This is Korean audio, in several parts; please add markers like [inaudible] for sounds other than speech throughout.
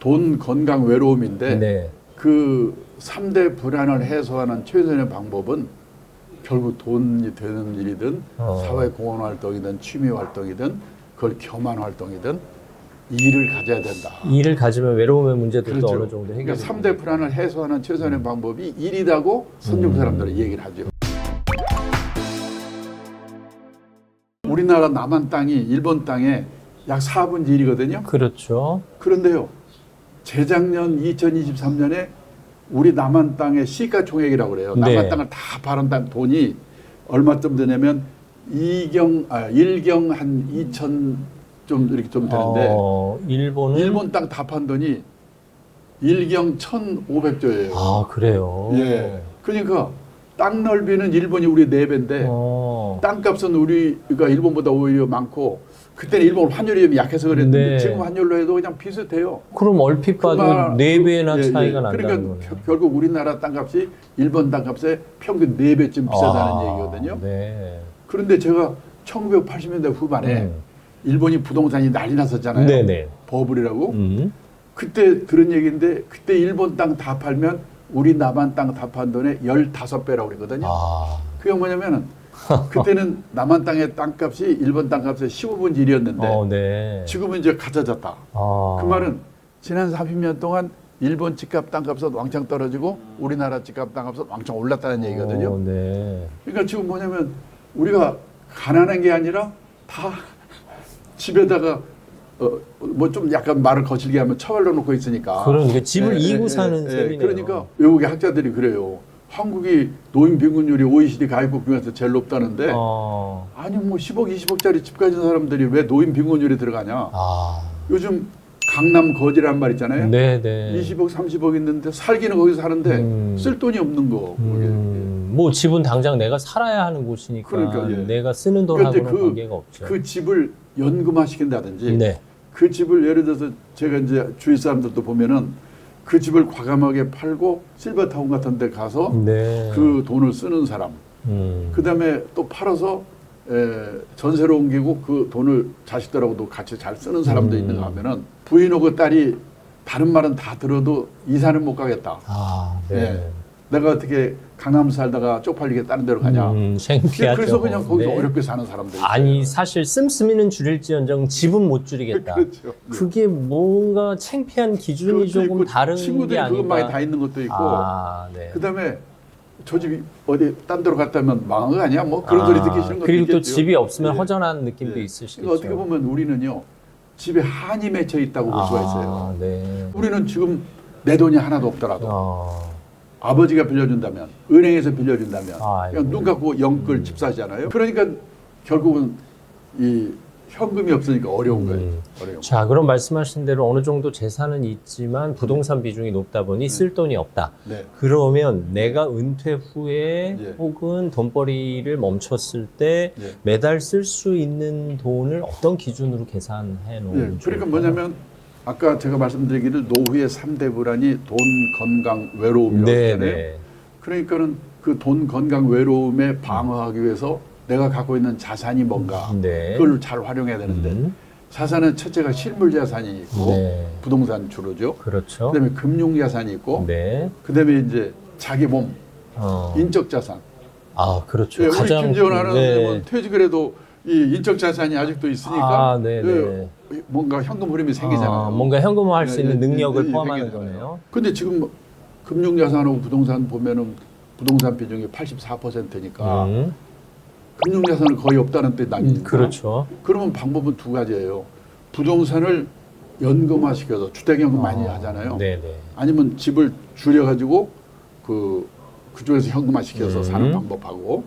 돈, 건강, 외로움인데 네. 그 3대 불안을 해소하는 최선의 방법은 결국 돈이 되는 일이든 어. 사회 공헌 활동이든 취미 활동이든 그걸 겸한 활동이든 일을 가져야 된다. 일을 가지면 외로움의 문제도 또 그렇죠. 어느 정도 해결이 그러니까 3대 불안을 해소하는 최선의 방법이 일이라고 선진 음. 사람들은 얘기를 하죠. 우리나라 남한 땅이 일본 땅에 약 4분의 1이거든요. 그렇죠. 그런데요, 재작년 2023년에 우리 남한 땅의 시가 총액이라고 그래요. 남한 네. 땅을 다 팔은 돈이 얼마쯤 되냐면 이경 아 일경 한 2천 좀 이렇게 좀 되는데 어, 일본은 일본 땅 다 판 돈이 일경 1,500조예요. 아 그래요. 예. 그러니까 땅 넓이는 일본이 우리 네 배인데 어. 땅값은 우리가 일본보다 오히려 많고 그때는 일본 환율이 좀 약해서 그랬는데 네. 지금 환율로 해도 그냥 비슷해요. 그럼 얼핏 봐도 그말- 네 배나 예, 예. 차이가 난다는 그러니까 거네요. 겨- 결국 우리나라 땅값이 일본 땅값의 평균 네 배쯤 비싸다는 아, 얘기거든요. 네. 그런데 제가 1980년대 후반에 음. 일본이 부동산이 난리 났었잖아요. 네네. 버블이라고. 음. 그때 들은 얘기인데 그때 일본 땅 다 팔면 우리 남한 땅 다 판 돈의 15배라고 그러거든요. 아. 그게 뭐냐면은 [laughs] 그때는 남한 땅의 땅값이 일본 땅값의 15분의 1이었는데 어, 네. 지금은 이제 갖춰졌다. 아. 그 말은 지난 30년 동안 일본 집값 땅값은 왕창 떨어지고 우리나라 집값 땅값은 왕창 올랐다는 얘기거든요. 어, 네. 그러니까 지금 뭐냐면 우리가 가난한 게 아니라 다 [laughs] 집에다가 어, 뭐 좀 약간 말을 거칠게 하면 처벌로 놓고 있으니까. 그러니까 집을 예, 이고 예, 사는 예, 셈이네요. 그러니까 외국의 학자들이 그래요. 한국이 노인 빈곤율이 OECD 가입국 중에서 제일 높다는데 어. 아니 뭐 10억, 20억짜리 집 가진 사람들이 왜 노인 빈곤율에 들어가냐? 아. 요즘 강남 거지란 말 있잖아요. 네 네. 20억, 30억 있는데 살기는 거기서 사는데 음. 쓸 돈이 없는 거. 음, 뭐 집은 당장 내가 살아야 하는 곳이니까 그러니까, 예. 내가 쓰는 그러니까 돈하고는 그- 관계가 없죠. 그 집을 연금화 시킨다든지 네. 그 집을 예를 들어서 제가 이제 주위 사람들도 보면은 그 집을 과감하게 팔고 실버타운 같은 데 가서 네. 그 돈을 쓰는 사람. 음. 그 다음에 또 팔아서 에, 전세로 옮기고 그 돈을 자식들하고도 같이 잘 쓰는 사람도 음. 있는가 하면은 부인하고 딸이 다른 말은 다 들어도 이사는 못 가겠다. 아, 네. 예. 내가 어떻게 강남 살다가 쪽팔리게 다른 데로 가냐. 음, 창피하죠. 그래서 그냥 거기서 네. 어렵게 사는 사람들. 아니 사실 씀씀이는 줄일지언정 집은 못 줄이겠다. 그렇죠. 그게 뭔가 창피한 기준이 그것도 조금 있고 다른 친구들이 게 아닌가. 그것만이 다 있는 것도 있고 아, 네. 그다음에 저 집이 어디 딴 데로 갔다면 망한 거 아니야? 뭐 그런 소리 듣기 싫은 것도 그리고 또 있겠죠. 집이 없으면 예. 허전한 느낌도 예. 있으시겠죠. 그러니까 어떻게 보면 우리는요 집에 한이 맺혀 있다고 볼 수가 있어요. 아, 네. 우리는 지금 내 돈이 하나도 없더라도 어, 아버지가 빌려준다면 은행에서 빌려준다면 아이고. 그냥 눈 감고 영끌 집 사잖아요. 그러니까 결국은 이 현금이 없으니까 어려운 거예요. 음. 어려운. 자, 그럼 말씀하신 대로 어느 정도 재산은 있지만 부동산 비중이 높다 보니 쓸 돈이 없다. 네. 그러면 내가 은퇴 후에 예. 혹은 돈벌이를 멈췄을 때 예. 매달 쓸 수 있는 돈을 어떤 기준으로 계산해 예, 놓으면 그러니까 뭐냐면 아까 제가 말씀드리기를 노후의 삼대 불안이 돈, 건강, 외로움이라고 네, 했잖아요. 네. 그러니까는 그 돈, 건강, 외로움에 방어하기 위해서 내가 갖고 있는 자산이 뭔가 네. 그걸 잘 활용해야 되는데 음. 자산은 첫째가 실물 자산이 있고 네. 부동산 주로죠. 그렇죠. 그다음에 금융 자산이 있고 네. 그다음에 이제 자기 몸, 어. 인적 자산. 아, 그렇죠. 예, 우리 가장 김재원 하는 네. 네. 퇴직을 해도 이 인적 자산이 아직도 있으니까 아, 네, 네. 예, 뭔가 현금 흐름이 생기잖아요. 아, 뭔가 현금화할 수 예, 있는 예, 능력을 예, 예, 포함하는 생기잖아요. 거네요. 근데 지금 뭐 금융 자산하고 부동산 보면은 부동산 비중이 84%니까 음. 금융 자산은 거의 없다는 뜻 아닙니까? 그렇죠. 그러면 방법은 두 가지예요. 부동산을 연금화 시켜서 주택연금 많이 어, 하잖아요. 네, 네. 아니면 집을 줄여 가지고 그 그쪽에서 현금화 시켜서 음. 사는 방법하고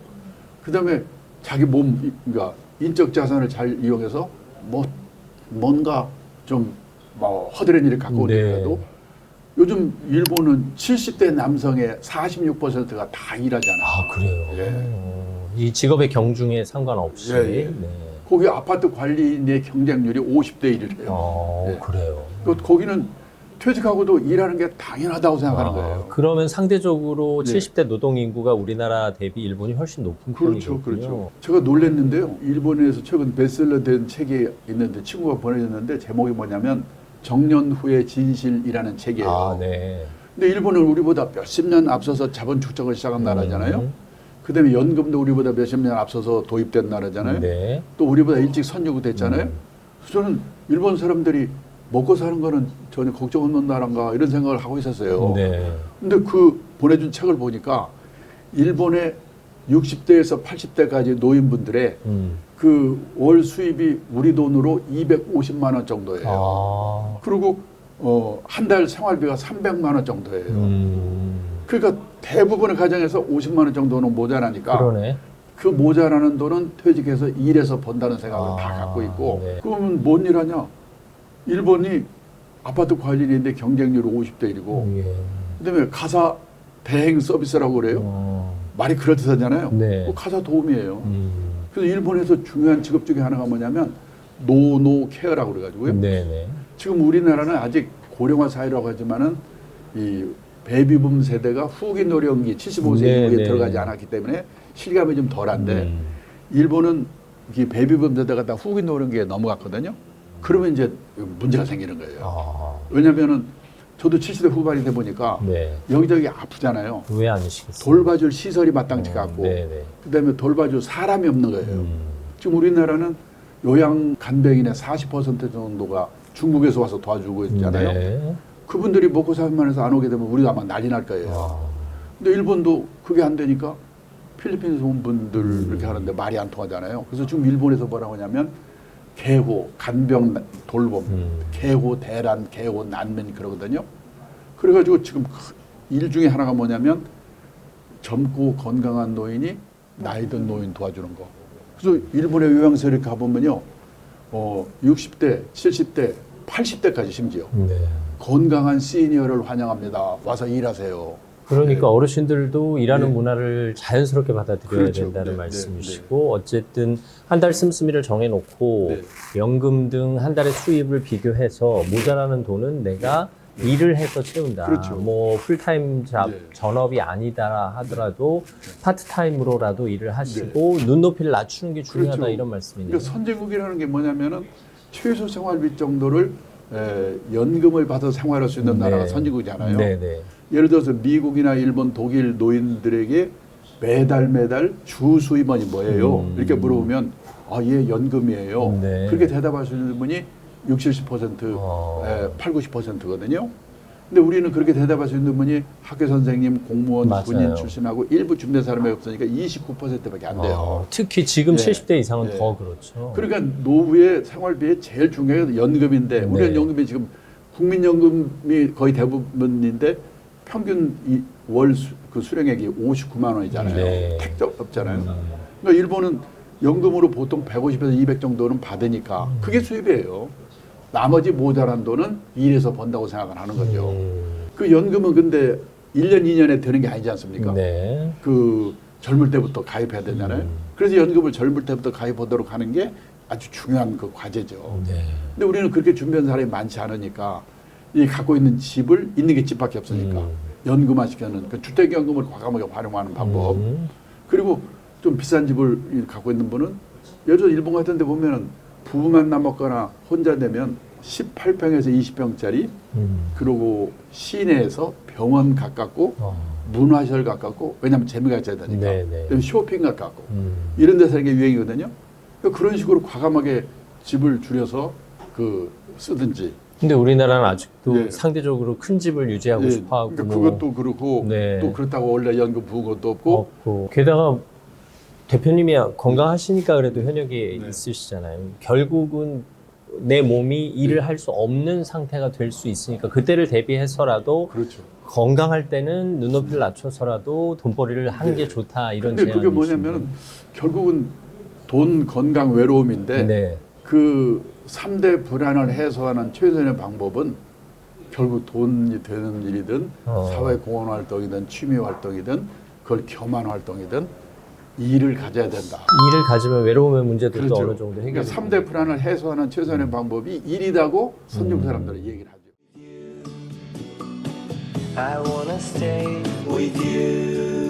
그다음에 자기 몸 그러니까 인적 자산을 잘 이용해서 뭐 뭔가 좀뭐 허드렛 일을 갖고 네. 오더라도 요즘 일본은 70대 남성의 46%가 다 일하잖아. 아, 그래요. 예. 어, 이 직업의 경중에 상관없이. 예, 예. 네. 거기 아파트 관리인의 경쟁률이 50대 1이래요. 어, 예. 그래요. 그 거기는 퇴직하고도 일하는 게 당연하다고 생각하는 아, 거예요. 그러면 상대적으로 네. 70대 노동 인구가 우리나라 대비 일본이 훨씬 높은 그렇죠, 편이거든요. 그렇죠. 제가 놀랐는데요. 일본에서 최근 베스트셀러 된 책이 있는데 친구가 보내줬는데 제목이 뭐냐면 정년 후의 진실이라는 책이에요. 아, 네. 근데 일본은 우리보다 몇십 년 앞서서 자본 축적을 시작한 나라잖아요. 음. 그다음에 연금도 우리보다 몇십 년 앞서서 도입된 나라잖아요. 네. 또 우리보다 일찍 선조가 됐잖아요. 음. 그래서 저는 일본 사람들이 먹고 사는 거는 전혀 걱정 없는 나라인가 이런 생각을 하고 있었어요. 네. 근데 그 보내준 책을 보니까 일본의 60대에서 80대까지 노인분들의 음. 그월 수입이 우리 돈으로 250만 원 정도예요. 아. 그리고 어, 한 달 생활비가 300만 원 정도예요. 음. 그러니까 대부분의 가정에서 50만 원 정도는 모자라니까 그러네. 그 모자라는 돈은 퇴직해서 일해서 번다는 생각을 아, 다 갖고 있고 네. 그러면 뭔 일 하냐? 일본이 아파트 관리인데 경쟁률이 50대 1이고 예. 그다음에 가사 대행 서비스라고 그래요. 어. 말이 그렇듯하잖아요. 네. 그 가사 도움이에요. 음. 그래서 일본에서 중요한 직업 중에 하나가 뭐냐면 노노 케어라고 그래가지고요. 네네. 지금 우리나라는 아직 고령화 사회라고 하지만은 이 베이비붐 세대가 후기 노령기 75세 네, 이후에 네. 들어가지 않았기 때문에 실감이 좀 덜한데 음. 일본은 이 베이비붐 세대가 다 후기 노령기에 넘어갔거든요. 그러면 이제 문제가 생기는 거예요. 아. 왜냐면은 저도 70대 후반이 돼 보니까 네. 여기저기 아프잖아요. 왜 아니시겠어요? 돌봐줄 시설이 마땅치가 어, 않고 네네. 그다음에 돌봐줄 사람이 없는 거예요. 음. 지금 우리나라는 요양 간병인의 40% 정도가 중국에서 와서 도와주고 있잖아요. 네. 그분들이 먹고 살만 해서 안 오게 되면 우리가 아마 난리 날 거예요. 아. 근데 일본도 그게 안 되니까 필리핀에서 온 분들 음. 이렇게 하는데 말이 안 통하잖아요. 그래서 지금 일본에서 뭐라고 하냐면 개호, 간병 돌봄, 음. 개호 대란, 개호 난민 그러거든요. 그래가지고 지금 그일 중에 하나가 뭐냐면 젊고 건강한 노인이 나이 든 노인 도와주는 거. 그래서 일본의 요양소를 가보면요, 어 60대, 70대, 80대까지 심지어 네. 건강한 시니어를 환영합니다. 와서 일하세요. 그러니까 어르신들도 일하는 네. 문화를 자연스럽게 받아들여야 그렇죠. 된다는 네, 말씀이시고 어쨌든 한 달 씀씀이를 정해놓고 네. 연금 등 한 달의 수입을 비교해서 모자라는 돈은 내가 일을 해서 채운다. 그렇죠. 뭐 풀타임 잡 네. 전업이 아니다 하더라도 파트타임으로라도 일을 하시고 눈높이를 낮추는 게 중요하다 그렇죠. 이런 말씀이네요. 그러니까 선진국이라는 게 뭐냐면은 최소 생활비 정도를 에, 연금을 받아서 생활할 수 있는 네. 나라가 선진국이잖아요. 네 네. 예를 들어서 미국이나 일본, 독일 노인들에게 매달 매달 주 수입원이 뭐예요? 음. 이렇게 물어보면 아, 예, 연금이에요. 네. 그렇게 대답하시는 분이 60, 70%, 어. 에, 8, 90%거든요. 근데 우리는 그렇게 대답할 수 있는 분이 학교 선생님, 공무원, 맞아요. 군인 출신하고 일부 준비된 사람이 없으니까 29%밖에 안 돼요. 어, 특히 지금 네. 70대 이상은 네. 더 그렇죠. 그러니까 노후의 생활비에 제일 중요한 게 연금인데 네. 우리는 연금이 지금 국민연금이 거의 대부분인데 평균 이 월 그 수령액이 59만 원이잖아요. 네. 택도 없잖아요. 음. 그러니까 일본은 연금으로 보통 150에서 200 정도는 받으니까 음. 그게 수입이에요. 나머지 모자란 돈은 일해서 번다고 생각을 하는 거죠. 음. 그 연금은 근데 1년, 2년에 되는 게 아니지 않습니까? 네. 그 젊을 때부터 가입해야 되잖아요. 음. 그래서 연금을 젊을 때부터 가입하도록 하는 게 아주 중요한 그 과제죠. 네. 근데 우리는 그렇게 준비한 사람이 많지 않으니까 이 갖고 있는 집을 있는 게 집밖에 없으니까 음. 연금화 시켜는 그 주택연금을 과감하게 활용하는 방법. 음. 그리고 좀 비싼 집을 이- 갖고 있는 분은 예를 들어 일본 같은 데 보면은 부부만 남았거나 혼자 되면 18평에서 20평짜리 음. 그리고 시내에서 병원 가깝고 어. 문화시설 가깝고 왜냐하면 재미가 있어야 되니까 네, 네. 쇼핑 가깝고 음. 이런 데 사는 게 유행이거든요. 그러니까 그런 식으로 과감하게 집을 줄여서 그 쓰든지. 근데 우리나라는 아직도 네. 상대적으로 큰 집을 유지하고 예, 싶어 하고 그러니까 뭐 그것도 그렇고 네. 또 그렇다고 원래 연금 부은 것도 없고 없고 게다가 대표님이 건강하시니까 그래도 현역이 네. 있으시잖아요. 결국은 내 몸이 일을 할수 없는 상태가 될 수 있으니까 그때를 대비해서라도 그렇죠. 건강할 때는 눈높이를 낮춰서라도 돈벌이를 하는 게 좋다 이런 근데 그게. 뭐냐면 결국은 돈, 건강, 외로움인데 네. 그 3대 불안을 해소하는 최선의 방법은 결국 돈이 되는 일이든 어. 사회 공헌 활동이든 취미 활동이든 그걸 겸한 활동이든 일을 가져야 된다. 일을 가지면 외로움의 문제도 또 어느 정도 그러니까 해결이 3대 불안을 해소하는 최선의 방법이 일이라고 선진 음. 사람들은 얘기를 하죠. I wanna stay with you.